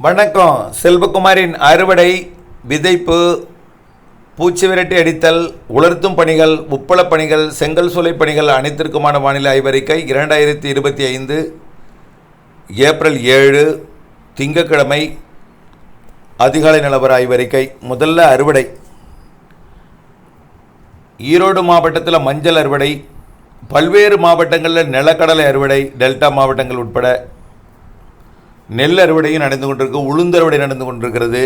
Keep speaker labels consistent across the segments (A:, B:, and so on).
A: வணக்கம். செல்வகுமாரின் அறுவடை விதைப்பு பூச்சி விரட்டி அடித்தல் உலர்த்தும் பணிகள் உப்பளப் பணிகள் செங்கல் சூளை பணிகள் அனைத்திற்குமான வானிலை ஆய்வறிக்கை இரண்டாயிரத்தி இருபத்தி ஐந்து ஏப்ரல் ஏழு திங்கட்கிழமை அதிகாலை நிலவர ஆய்வறிக்கை. முதல்ல அறுவடை. ஈரோடு மாவட்டத்தில் மஞ்சள் அறுவடை பல்வேறு மாவட்டங்களில் நிலக்கடலை அறுவடை டெல்டா மாவட்டங்கள் உட்பட நெல் அறுவடையும் நடந்து கொண்டிருக்கு உளுந்து அறுவடை நடந்து கொண்டிருக்கிறது.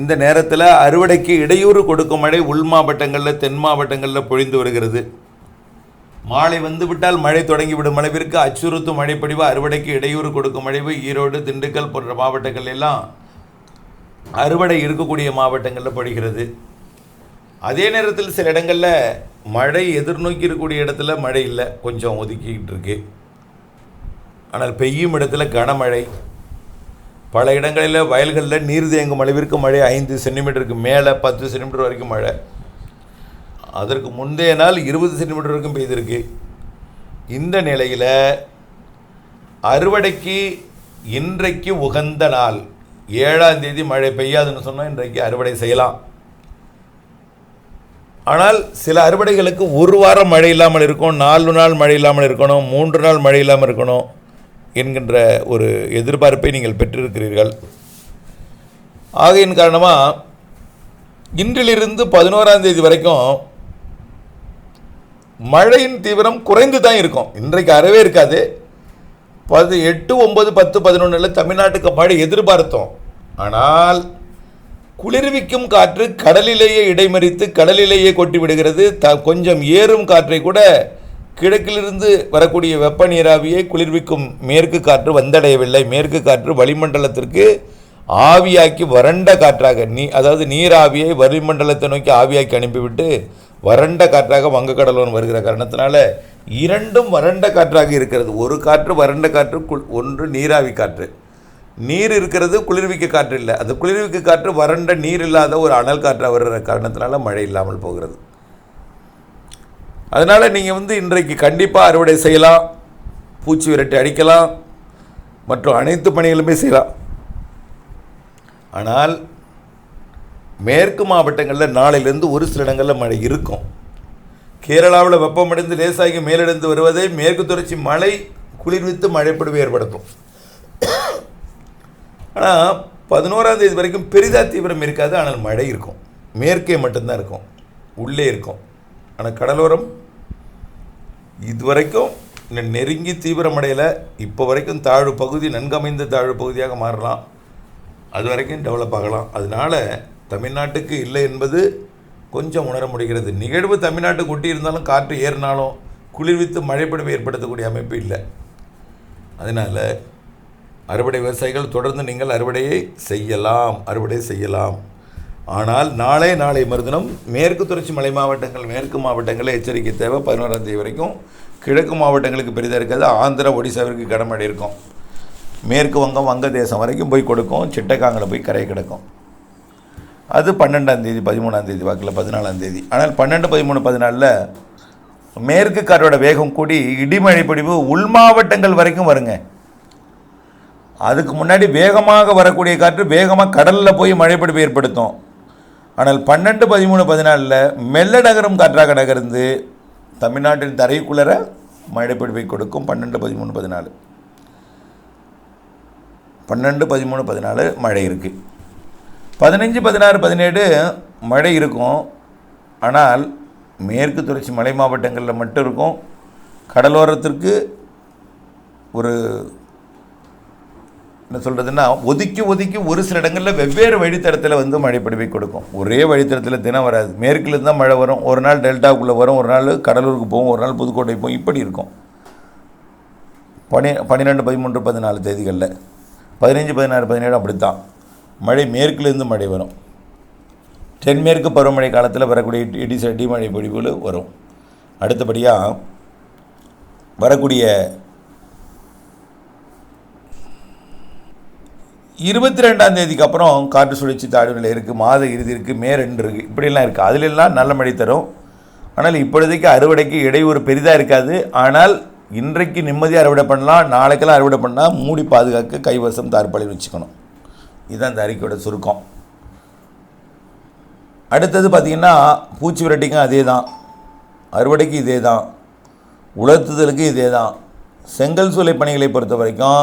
A: இந்த நேரத்தில் அறுவடைக்கு இடையூறு கொடுக்கும் மழை உள் மாவட்டங்களில் தென் மாவட்டங்களில் பொழிந்து வருகிறது. மாலை வந்து விட்டால் மழை தொடங்கிவிடும் அளவிற்கு அச்சுறுத்தும் மழைப்பொழிவு அறுவடைக்கு இடையூறு கொடுக்கும் மழைவு ஈரோடு திண்டுக்கல் போன்ற மாவட்டங்கள் எல்லாம் அறுவடை இருக்கக்கூடிய மாவட்டங்களில் பொழிகிறது. அதே நேரத்தில் சில இடங்களில் மழை எதிர்நோக்கி இருக்கக்கூடிய இடத்துல மழை இல்லை கொஞ்சம் ஒதுக்கிக்கிட்டு இருக்குது ஆனால் பெய்யும் இடத்துல கனமழை. பல இடங்களில் வயல்களில் நீர் தேங்கும் அளவிற்கு மழை. ஐந்து சென்டிமீட்டருக்கு மேலே பத்து சென்டிமீட்டர் வரைக்கும் மழை. அதற்கு முந்தைய நாள் இருபது சென்டிமீட்டர் வரைக்கும் பெய்திருக்கு. இந்த நிலையில் அறுவடைக்கு இன்றைக்கு உகந்த நாள். ஏழாம் தேதி மழை பெய்யாதுன்னு சொன்னால் இன்றைக்கு அறுவடை செய்யலாம். ஆனால் சில அறுவடைகளுக்கு ஒரு வாரம் மழை இல்லாமல் இருக்கும் நாலு நாள் மழை இல்லாமல் இருக்கணும் மூன்று நாள் மழை இல்லாமல் இருக்கணும். என்கின்ற ஒரு எதிர்பார்ப்பை நீங்கள் பெற்றிருக்கிறீர்கள். ஆகையின் காரணமாக இன்றிலிருந்து பதினோராம் தேதி வரைக்கும் மழையின் தீவிரம் குறைந்து தான் இருக்கும். இன்றைக்கு அறவே இருக்காது. பது எட்டு ஒன்பது பத்து பதினொன்றில் தமிழ்நாட்டுக்கு மழை எதிர்பார்த்தோம். ஆனால் குளிர்விக்கும் காற்று கடலிலேயே இடைமறித்து கடலிலேயே கொட்டி விடுகிறது த கொஞ்சம் ஏறும் காற்றை கூட கிழக்கிலிருந்து வரக்கூடிய வெப்ப நீராவியை குளிர்விக்கும் மேற்கு காற்று வந்தடையவில்லை. மேற்கு காற்று வளிமண்டலத்திற்கு ஆவியாக்கி வறண்ட காற்றாக நீ அதாவது நீராவியை வளிமண்டலத்தை நோக்கி ஆவியாக்கி அனுப்பிவிட்டு வறண்ட காற்றாக வங்கக்கடலோன் வருகிற காரணத்தினால இரண்டும் வறண்ட காற்றாக இருக்கிறது. ஒரு காற்று வறண்ட காற்று குள்- ஒன்று நீராவி காற்று. நீர் இருக்கிறது குளிர்விக்க காற்று இல்லை. அந்த குளிர்விக்க காற்று வறண்ட நீர் இல்லாத ஒரு அனல் காற்றாக வருகிற காரணத்தினால மழை இல்லாமல் போகிறது. அதனால் நீங்கள் வந்து இன்றைக்கு கண்டிப்பாக அறுவடை செய்யலாம் பூச்சி விரட்டி அடிக்கலாம் மற்றும் அனைத்து பணிகளுமே செய்யலாம். ஆனால் மேற்கு மாவட்டங்களில் நாளையிலேருந்து ஒரு சில இடங்களில் மழை இருக்கும். கேரளாவில் வெப்பமடைந்து லேசாகி மேலெடுந்து வருவதை மேற்கு தொடர்ச்சி மழை குளிர்வித்து மழைப்பொழிவு ஏற்படுத்தும். ஆனால் பதினோராம் தேதி வரைக்கும் பெரிதாக தீவிரம் இருக்காது ஆனால் மழை இருக்கும். மேற்கே மட்டும்தான் இருக்கும். உள்ளே இருக்கும். ஆனால் கடலோரம் இதுவரைக்கும் இன்னும் நெருங்கி தீவிரமடையலை. இப்போ வரைக்கும் தாழ்வு பகுதி நன்கமைந்த தாழ்வு பகுதியாக மாறலாம். அது வரைக்கும் டெவலப் ஆகலாம். அதனால் தமிழ்நாட்டுக்கு இல்லை என்பது கொஞ்சம் உணர முடிகிறது. நிகழ்வு தமிழ்நாட்டுக்கு ஒட்டி இருந்தாலும் காற்று ஏறினாலும் குளிர்வித்து மழைப்பொழிவு ஏற்படுத்தக்கூடிய அமைப்பு இல்லை. அதனால் அறுவடை விவசாயிகள் தொடர்ந்து நீங்கள் அறுவடையை செய்யலாம். அறுவடை செய்யலாம். ஆனால் நாளை நாளை மறுதினம் மேற்கு தொடர்ச்சி மலை மாவட்டங்கள் மேற்கு மாவட்டங்களில் எச்சரிக்கை தேவை. பதினோராம் தேதி வரைக்கும் கிழக்கு மாவட்டங்களுக்கு பெரிதாக இருக்காது. ஆந்திரா ஒடிசாவிற்கு கடமடை இருக்கும். மேற்கு வங்கம் வங்கதேசம் வரைக்கும் போய் கொடுக்கும். சிட்டக்காங்கில் போய் கரை கிடக்கும். அது பன்னெண்டாம் தேதி பதிமூணாம் தேதி வாக்கில் பதினாலாம் தேதி. ஆனால் பன்னெண்டு பதிமூணு பதினாலில் மேற்கு காற்றோட வேகம் கூடி இடிமழை பிடிவு உள் மாவட்டங்கள் வரைக்கும் வருங்க. அதுக்கு முன்னாடி வேகமாக வரக்கூடிய காற்று வேகமாக கடலில் போய் மழைப்பிடிப்பு ஏற்படுத்தும். ஆனால் பன்னெண்டு பதிமூணு பதினாலில் மெல்ல நகரும் காற்றாக நகர்ந்து தமிழ்நாட்டின் தரைக்குள்ளர மழைப்பிடிப்பை கொடுக்கும் பன்னெண்டு பதிமூணு பதினாலு. பன்னெண்டு பதிமூணு பதினாலு மழை இருக்குது பதினஞ்சு பதினாறு பதினேழு மழை இருக்கும். ஆனால் மேற்கு தொடர்ச்சி மலை மாவட்டங்களில் மட்டும் இருக்கும். கடலோரத்திற்கு ஒரு என்ன சொல்கிறதுன்னா ஒதுக்கி ஒதுக்கி ஒரு சில இடங்களில் வெவ்வேறு வழித்தடத்தில் வந்து மழைப்பிடிவை கொடுக்கும். ஒரே வழித்தடத்தில் தினம் வராது. மேற்குலேருந்து தான் மழை வரும். ஒரு நாள் டெல்டாக்குள்ளே வரும். ஒரு நாள் கடலூருக்கு போகும். ஒரு நாள் புதுக்கோட்டை போகும். இப்படி இருக்கும். பனி பன்னிரெண்டு பதிமூன்று பதினாலு தேதிகளில். பதினஞ்சு பதினாறு பதினேழு அப்படித்தான். மழை மேற்குலேருந்து மழை வரும். தென்மேற்கு பருவமழை காலத்தில் வரக்கூடிய இடி- இடி சட்டி மழை பொழிவுகள் வரும். அடுத்தபடியாக வரக்கூடிய இருபத்தி ரெண்டாம் தேதிக்கு அப்புறம் காற்று சுழற்சி தாழ்வு நிலை இருக்குது மாத இறுதி இருக்குது மே ரெண்டு இருக்குது இப்படிலாம் இருக்குது அதிலெல்லாம் நல்ல மழை தரும். ஆனால் இப்பொழுதைக்கு அறுவடைக்கு இடையூறு பெரிதாக இருக்காது. ஆனால் இன்றைக்கு நிம்மதியாக அறுவடை பண்ணலாம். நாளைக்கெல்லாம் அறுவடை பண்ணால் மூடி பாதுகாக்க கைவசம் தார்பாலில் வச்சுக்கணும். இதுதான் இந்த அறிக்கையோட சுருக்கம். அடுத்தது பார்த்திங்கன்னா பூச்சி விரட்டிக்கும் அதே தான் அறுவடைக்கு இதே தான் உலர்த்துதலுக்கு இதே தான் செங்கல் சூளை பணிகளை பொறுத்த வரைக்கும்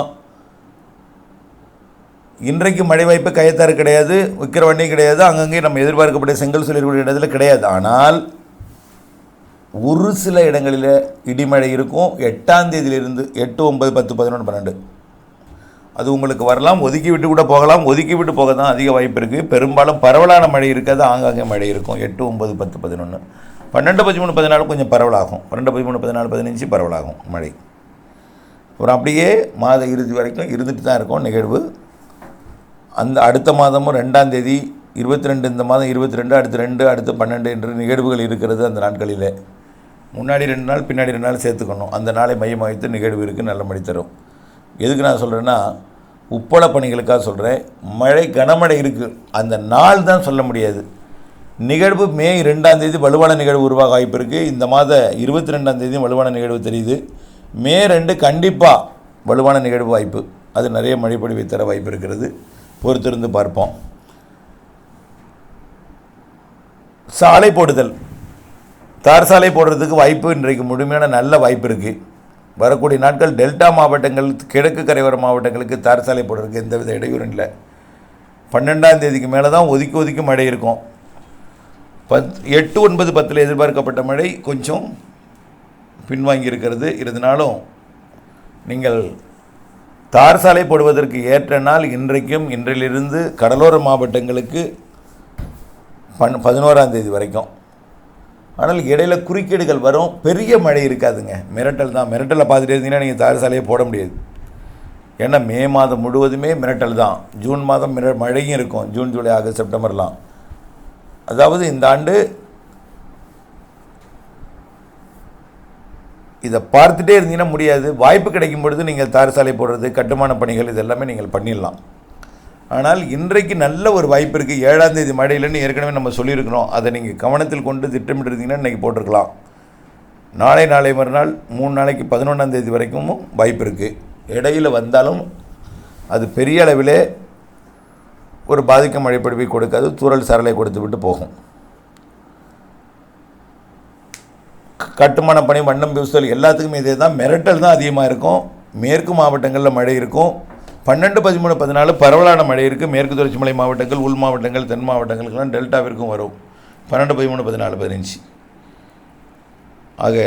A: இன்றைக்கு மழை வாய்ப்பு கயத்தாறு கிடையாது விற்கிற வண்டி கிடையாது அங்கங்கே நம்ம எதிர்பார்க்கப்பட்ட செங்கல் சூளை இடத்துல கிடையாது. ஆனால் ஒரு சில இடங்களில் இடிமழை இருக்கும். எட்டாம் தேதியிலிருந்து எட்டு ஒன்பது பத்து பதினொன்று பன்னெண்டு. அது உங்களுக்கு வரலாம் ஒதுக்கி விட்டு கூட போகலாம். ஒதுக்கி விட்டு போக தான் அதிக வாய்ப்பு இருக்குது பெரும்பாலும் பரவலான மழை இருக்காது ஆங்காங்கே மழை இருக்கும். எட்டு ஒன்பது பத்து பதினொன்று பன்னெண்டு பதிமூணு பதினாலு கொஞ்சம் பரவலாகும். பன்னெண்டு பதிமூணு பதினாலு பதினஞ்சு பரவலாகும் மழை. அப்புறம் அப்படியே மாத இறுதி வரைக்கும் இருந்துட்டு தான் இருக்கும் நிகழ்வு. அந்த அடுத்த மாதமும் ரெண்டாம் தேதி இருபத்தி ரெண்டு இந்த மாதம் இருபத்தி ரெண்டு அடுத்து ரெண்டு அடுத்து பன்னெண்டு என்று நிகழ்வுகள் இருக்கிறது அந்த நாட்களில். முன்னாடி ரெண்டு நாள் பின்னாடி ரெண்டு நாள் சேர்த்துக்கணும். அந்த நாளை மையமாக வைத்து நிகழ்வு இருக்குது நல்ல மணி தரும். எதுக்கு நான் சொல்கிறேன்னா உப்பள பணிகளுக்காக சொல்கிறேன் மழை கனமழை இருக்குது அந்த நாள் தான் சொல்ல முடியாது. நிகழ்வு மே ரெண்டாம் தேதி வலுவான நிகழ்வு உருவாக வாய்ப்பு இருக்குது இந்த மாத இருபத்தி ரெண்டாம் தேதி வலுவான நிகழ்வு தெரியுது. மே ரெண்டு கண்டிப்பாக வலுவான நிகழ்வு வாய்ப்பு. அது நிறைய மழைப்பொழிவை தர வாய்ப்பு இருக்கிறது. பொறுத்திருந்து பார்ப்போம். சாலை போடுதல். தார் சாலை போடுறதுக்கு வாய்ப்பு இன்றைக்கு முழுமையான நல்ல வாய்ப்பு இருக்குது வரக்கூடிய நாட்கள் டெல்டா மாவட்டங்கள் கிழக்கு கரையோர மாவட்டங்களுக்கு தார் சாலை போடுறதுக்கு எந்தவித இடையூறும் இல்லை. பன்னெண்டாம் தேதிக்கு மேலே தான் ஒதுக்கி ஒதுக்கி மழை இருக்கும். பத் எட்டு ஒன்பது பத்தில் எதிர்பார்க்கப்பட்ட மழை கொஞ்சம் பின்வாங்கி இருக்கிறது. இருந்தாலும் நீங்கள் தார் சாலை போடுவதற்கு ஏற்ற நாள் இன்றைக்கும் இன்றிலிருந்து கடலோர மாவட்டங்களுக்கு பன் பதினோராம் தேதி வரைக்கும். ஆனால் இடையில குறுக்கீடுகள் வரும். பெரிய மழை இருக்காதுங்க. மிரட்டல் தான். மிரட்டலை பார்த்துட்டு இருந்தீங்கன்னா நீங்கள் தார் சாலையை போட முடியாது. ஏன்னா மே மாதம் முழுவதுமே மிரட்டல் தான். ஜூன் மாதம் மிர மழையும் இருக்கும். ஜூன் ஜூலை ஆகஸ்ட் செப்டம்பர்லாம். அதாவது இந்த ஆண்டு இதை பார்த்துட்டே இருந்தீங்கன்னா முடியாது. வாய்ப்பு கிடைக்கும் பொழுது நீங்கள் தார் சாலை போடுறது கட்டுமான பணிகள் இதெல்லாமே நீங்கள் பண்ணிடலாம். ஆனால் இன்றைக்கு நல்ல ஒரு வாய்ப்பு இருக்குது ஏழாம் தேதி மழையிலன்னு ஏற்கனவே நம்ம சொல்லியிருக்கிறோம். அதை நீங்கள் கவனத்தில் கொண்டு திட்டமிட்டிருந்தீங்கன்னா இன்றைக்கி போட்டிருக்கலாம். நாளை நாளை மறுநாள் மூணு நாளைக்கு பதினொன்றாம் தேதி வரைக்கும் வாய்ப்பு இருக்குது இடையில் வந்தாலும் அது பெரிய அளவிலே ஒரு பாதிக்கும் மழைப்பொழிவை கொடுக்காது. தூறல் சரலை கொடுத்து விட்டு போகும். கட்டுமான பணி வண்ணம் பூசல் எல்லாத்துக்குமே இதே தான். மிரட்டல் தான் அதிகமாக இருக்கும். மேற்கு மாவட்டங்களில் மழை இருக்கும். பன்னெண்டு பதிமூணு பதினாலு பரவலான மழை இருக்குது மேற்கு தொடர்ச்சி மலை மாவட்டங்கள் உள் மாவட்டங்கள் தென் மாவட்டங்களுக்கெல்லாம் டெல்டாவிற்கும் வரும். பன்னெண்டு பதிமூணு பதினாலு பதினஞ்சு. ஆக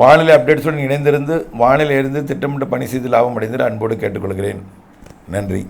A: வானிலை அப்டேட்ஸுடன் இணைந்திருந்து வானிலை இருந்து திட்டமிட்டு பணி செய்து லாபம் அடைந்து அன்போடு கேட்டுக்கொள்கிறேன். நன்றி.